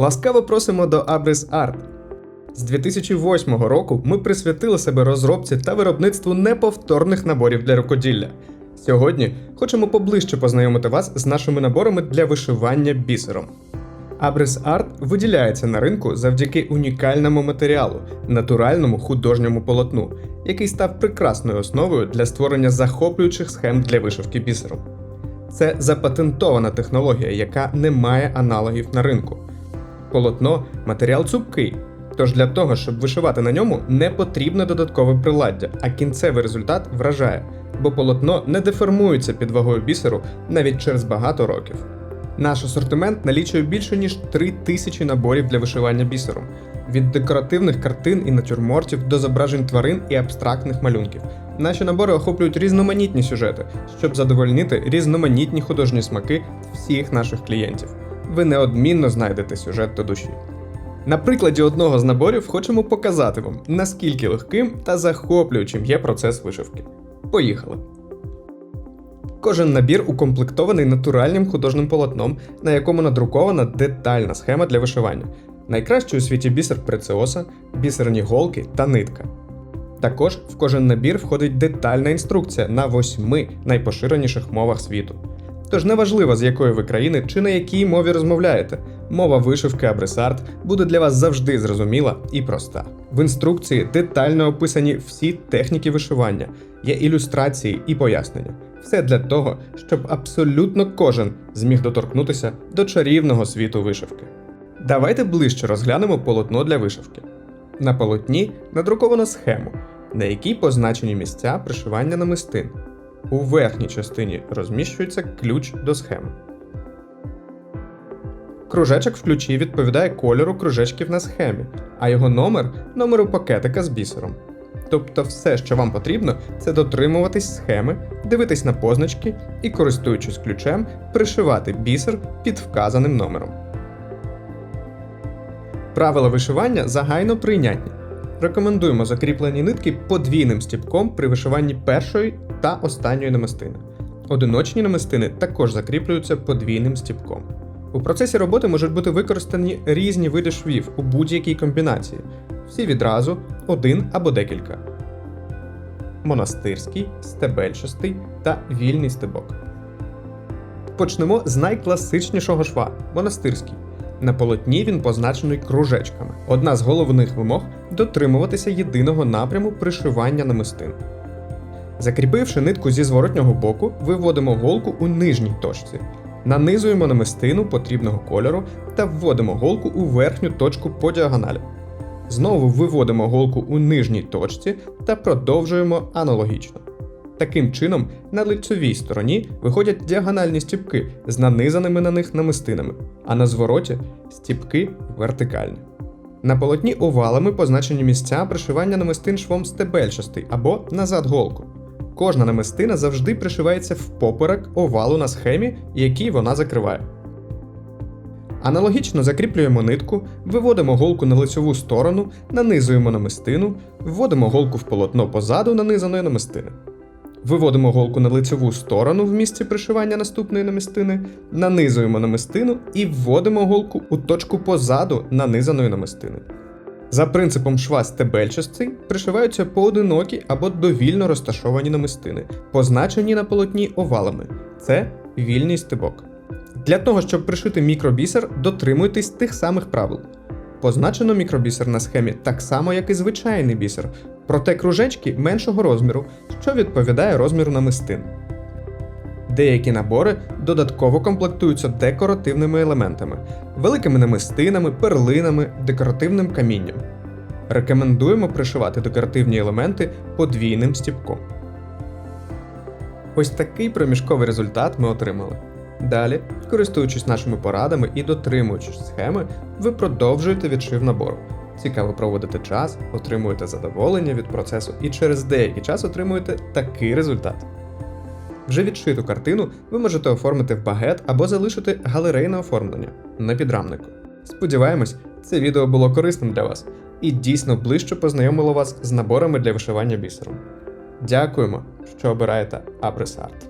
Ласкаво просимо до Abris Art. З 2008 року ми присвятили себе розробці та виробництву неповторних наборів для рукоділля. Сьогодні хочемо поближче познайомити вас з нашими наборами для вишивання бісером. Abris Art виділяється на ринку завдяки унікальному матеріалу натуральному художньому полотну, який став прекрасною основою для створення захоплюючих схем для вишивки бісером. Це запатентована технологія, яка не має аналогів на ринку. Полотно матеріал цупкий, тож для того, щоб вишивати на ньому, не потрібне додаткове приладдя, а кінцевий результат вражає, бо полотно не деформується під вагою бісеру навіть через багато років. Наш асортимент налічує більше ніж 3 тисячі наборів для вишивання бісером, від декоративних картин і натюрмортів до зображень тварин і абстрактних малюнків. Наші набори охоплюють різноманітні сюжети, щоб задовольнити різноманітні художні смаки всіх наших клієнтів. Ви неодмінно знайдете сюжет до душі. На прикладі одного з наборів хочемо показати вам, наскільки легким та захоплюючим є процес вишивки. Поїхали! Кожен набір укомплектований натуральним художним полотном, на якому надрукована детальна схема для вишивання. Найкращий у світі бісер преціоса, бісерні голки та нитка. Також в кожен набір входить детальна інструкція на восьми найпоширеніших мовах світу. Тож неважливо, з якої ви країни чи на якій мові розмовляєте, мова вишивки Абрисарт буде для вас завжди зрозуміла і проста. В інструкції детально описані всі техніки вишивання, є ілюстрації і пояснення. Все для того, щоб абсолютно кожен зміг доторкнутися до чарівного світу вишивки. Давайте ближче розглянемо полотно для вишивки. На полотні надруковано схему, на якій позначені місця пришивання намистин. У верхній частині розміщується ключ до схеми. Кружечок в ключі відповідає кольору кружечків на схемі, а його номер номеру пакетика з бісером. Тобто все, що вам потрібно, це дотримуватись схеми, дивитись на позначки і, користуючись ключем, пришивати бісер під вказаним номером. Правила вишивання загально прийнятні. Рекомендуємо закріплені нитки подвійним стіпком при вишиванні першої та останньої намистини. Одиночні намистини також закріплюються подвійним стіпком. У процесі роботи можуть бути використані різні види швів у будь-якій комбінації, всі відразу, один або декілька. Монастирський, стебельчастий та вільний стебок. Почнемо з найкласичнішого шва монастирський. На полотні він позначений кружечками. Одна з головних вимог дотримуватися єдиного напряму пришивання намистин. Закріпивши нитку зі зворотнього боку, виводимо голку у нижній точці. Нанизуємо намистину потрібного кольору та вводимо голку у верхню точку по діагоналі. Знову виводимо голку у нижній точці та продовжуємо аналогічно. Таким чином, на лицьовій стороні виходять діагональні стіпки з нанизаними на них намистинами, а на звороті стіпки вертикальні. На полотні овалами позначені місця пришивання намистин швом стебельчастий або назад голку. Кожна намистина завжди пришивається впоперек овалу на схемі, який вона закриває. Аналогічно закріплюємо нитку, виводимо голку на лицьову сторону, нанизуємо намистину, вводимо голку в полотно позаду нанизаної намистини. Виводимо голку на лицеву сторону в місці пришивання наступної намистини, нанизуємо намистину і вводимо голку у точку позаду нанизаної намистини. За принципом шва стебельчастий пришиваються поодинокі або довільно розташовані намистини, позначені на полотні овалами. Це вільний стебок. Для того, щоб пришити мікробісер, дотримуйтесь тих самих правил. Позначено мікробісер на схемі так само, як і звичайний бісер, проте кружечки меншого розміру, що відповідає розміру намистин. Деякі набори додатково комплектуються декоративними елементами, великими намистинами, перлинами, декоративним камінням. Рекомендуємо пришивати декоративні елементи подвійним стіпком. Ось такий проміжковий результат ми отримали. Далі, користуючись нашими порадами і дотримуючись схеми, ви продовжуєте відшив набору. Цікаво проводите час, отримуєте задоволення від процесу і через деякий час отримуєте такий результат. Вже відшиту картину ви можете оформити в багет або залишити галерейне оформлення на підрамнику. Сподіваємось, це відео було корисним для вас і дійсно ближче познайомило вас з наборами для вишивання бісером. Дякуємо, що обираєте Абрисарт.